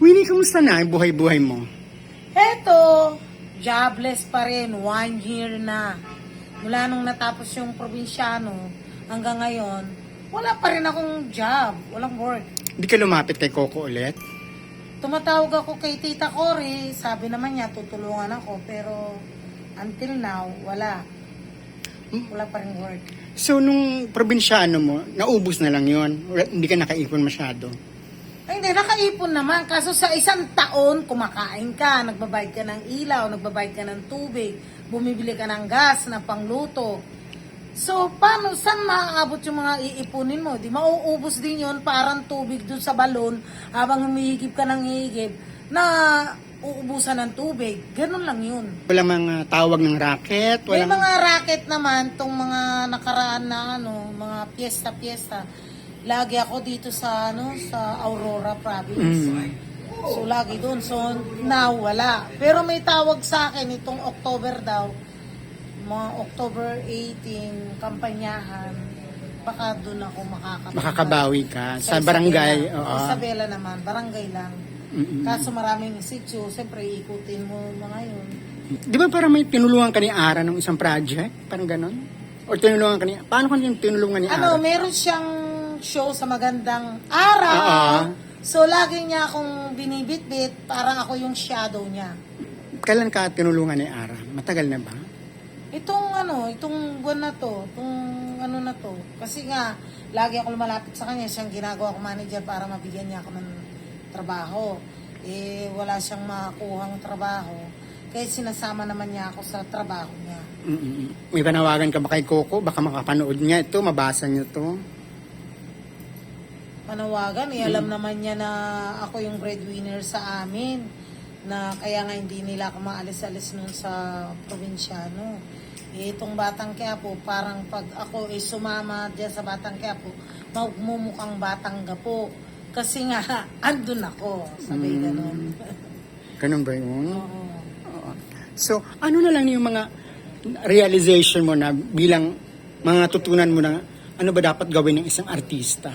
Winnie, kumusta na ang buhay-buhay mo? Eto, jobless pa rin. One year na. Mula nung natapos yung probinsyano hanggang ngayon, wala pa rin akong job. Walang work. Hindi ka lumapit kay Coco ulit? Tumatawag ako kay Tita Cory. Sabi naman niya, tutulungan ako. Pero until now, wala. Wala pa rin work. So, nung probinsyano mo, naubos na lang yon Hindi ka nakaipon masyado. Nakaipon naman. Kaso sa isang taon, kumakain ka, nagbabayad ka ng ilaw, nagbabayad ka ng tubig, bumibili ka ng gas na pangluto. So, paano, saan maaabot yung mga iipunin mo? Di mauubos din yon parang tubig dun sa balon habang humihigip ka ng higip na uubusan ng tubig. Ganun lang yun. Wala mga tawag ng racket? May Walang... mga racket naman, tong mga nakaraan na ano, mga piyesta-piyesta. Lagi ako dito sa ano, sa Aurora province. Mm. So lagi doon. So now wala. Pero may tawag sa akin itong October daw. Mga October 18 kampanyahan. Baka doon ako makakapunta. Makakabawi ka sa Isabela. barangay. O, Oo. Isabela naman, barangay lang. Mm-mm. Kaso maraming sityo, siyempre ikutin mo mga yun. Di ba parang may tinulungan ka ni Ara ng isang project? Parang ganon? O tinulungan ka ni... Paano ka tinulungan ni Ano, Ara? meron siyang show sa magandang araw. Oo. So, lagi niya akong binibitbit, parang ako yung shadow niya. Kailan ka tinulungan ni Ara? Matagal na ba? Itong ano, itong buwan na to, itong ano na to. Kasi nga, lagi ako lumalapit sa kanya, siyang ginagawa ko manager para mabigyan niya ako ng trabaho. Eh, wala siyang makuhang trabaho. Kaya sinasama naman niya ako sa trabaho niya. Mm-mm. May panawagan ka ba kay Coco? Baka makapanood niya ito, mabasa niya to. Panawagan. Eh, alam naman niya na ako yung breadwinner sa amin. Na kaya nga hindi nila ako maalis-alis nun sa probinsyano. Eh, itong Batang Quiapo, parang pag ako eh sumama dyan sa Batang Quiapo, magmumukhang Batang Gapo. Kasi nga, andun ako. Sabi Mm. ganun. Ganun ba yun? Oo. Oo. So, ano na lang yung mga realization mo na bilang mga tutunan mo na ano ba dapat gawin ng isang artista?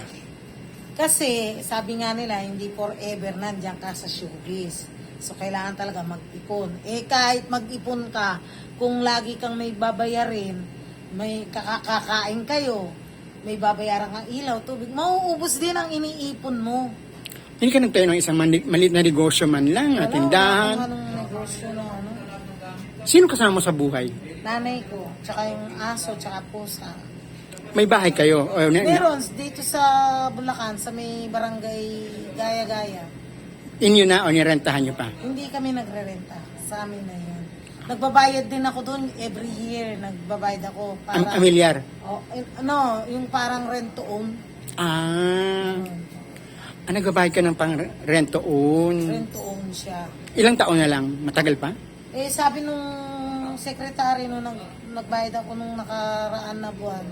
Kasi, sabi nga nila, hindi forever nandiyan ka sa showbiz. So, kailangan talaga mag-ipon. Eh, kahit mag-ipon ka, kung lagi kang may babayarin, may kakakain kayo, may babayaran kang ilaw, tubig, mauubos din ang iniipon mo. Hindi ka nagtayo ng isang mani- maliit na negosyo man lang, na Wala, tindahan. wala anong negosyo na ano. Sino kasama mo sa buhay? Nanay ko, tsaka yung aso, tsaka pusa. May bahay kayo? O, na- na- Meron, dito sa Bulacan, sa may barangay Gaya-Gaya. inyo na o nirentahan nyo pa? Hindi kami nagre-renta. Sa amin na yun. Nagbabayad din ako doon every year. Nagbabayad ako para... Am- amilyar? Oh, eh, ano, yung parang rent to own. Ah, ah, nagbabayad ka ng pang rent to own. Rent to own siya. Ilang taon na lang? Matagal pa? Eh, sabi nung secretary nung nag, nagbayad ako nung nakaraan na buwan,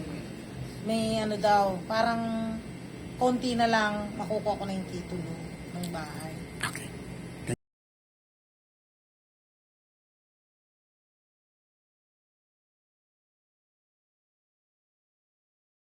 may ano daw, parang konti na lang makukuha ko na yung titulo ng bahay. Okay.